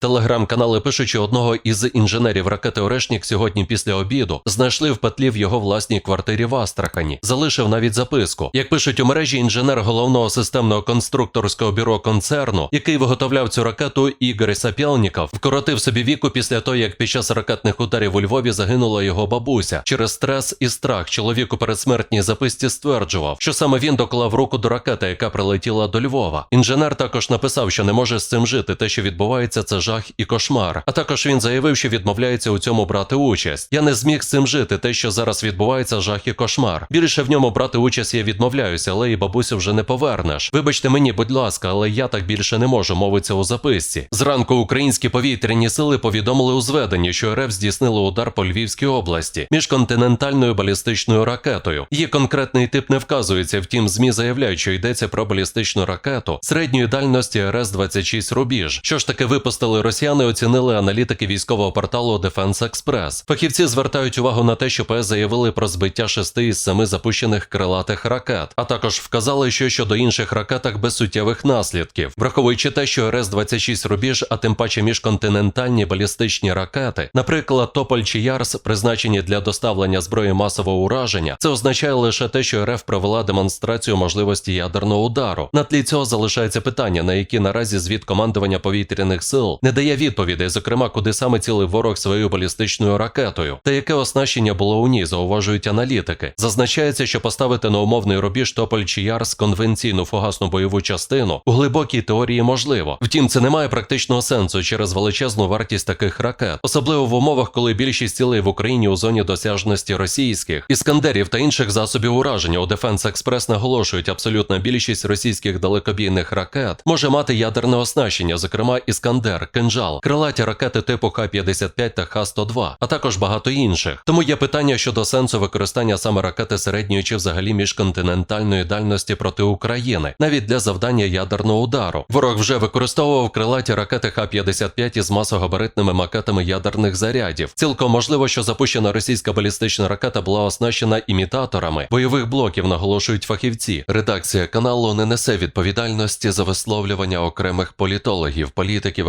Телеграм-канали пишуть, що одного із інженерів ракети Орешнік сьогодні після обіду знайшли в петлі в його власній квартирі в Астрахані. Залишив навіть записку. Як пишуть у мережі, інженер головного системного конструкторського бюро концерну, який виготовляв цю ракету Ігор Сапєлніков, вкоротив собі віку після того, як під час ракетних ударів у Львові загинула його бабуся. Через стрес і страх чоловік у передсмертній записці стверджував, що саме він доклав руку до ракети, яка прилетіла до Львова. Інженер також написав, що не може з цим жити. Те, що відбувається, це жах і кошмар. А також він заявив, що відмовляється у цьому брати участь. Я не зміг з цим жити. Те, що зараз відбувається, жах і кошмар. Більше в ньому брати участь я відмовляюся, але і бабусю вже не повернеш. Вибачте мені, будь ласка, але я так більше не можу. Мовиться у записці. Зранку українські повітряні сили повідомили у зведенні, що РФ здійснили удар по Львівській області міжконтинентальною балістичною ракетою. Її конкретний тип не вказується. Втім, змі заявляють, що йдеться про балістичну ракету середньої дальності РС 26 рубіж. Що ж таки випустили росіяни, оцінили аналітики військового порталу Defense Express. Фахівці звертають увагу на те, що ПС заявили про збиття шести із семи запущених крилатих ракет, а також вказали, що щодо інших ракетах без суттєвих наслідків, враховуючи те, що РС 26 рубіж, а тим паче міжконтинентальні балістичні ракети, наприклад, Тополь чи Ярс, призначені для доставлення зброї масового ураження, це означає лише те, що РФ провела демонстрацію можливості ядерного удару. На тлі цього залишається питання, на які наразі звіт командування повітряних сил не дає відповідей, зокрема, куди саме цілив ворог своєю балістичною ракетою, та яке оснащення було у ній, зауважують аналітики. Зазначається, що поставити на умовний рубіж Тополь чи Ярс конвенційну фугасну бойову частину у глибокій теорії можливо. Втім, це не має практичного сенсу через величезну вартість таких ракет, особливо в умовах, коли більшість цілей в Україні у зоні досяжності російських іскандерів та інших засобів ураження у Defense Express наголошують, абсолютна більшість російських далекобійних ракет може мати ядерне оснащення, зокрема іскандер, кинжал, крилаті ракети типу Х-55 та Х-102, а також багато інших. Тому є питання щодо сенсу використання саме ракети середньої чи взагалі міжконтинентальної дальності проти України, навіть для завдання ядерного удару. Ворог вже використовував крилаті ракети Х-55 із масогабаритними макетами ядерних зарядів. Цілком можливо, що запущена російська балістична ракета була оснащена імітаторами бойових блоків, наголошують фахівці. Редакція каналу не несе відповідальності за висловлювання окремих політологів, політиків,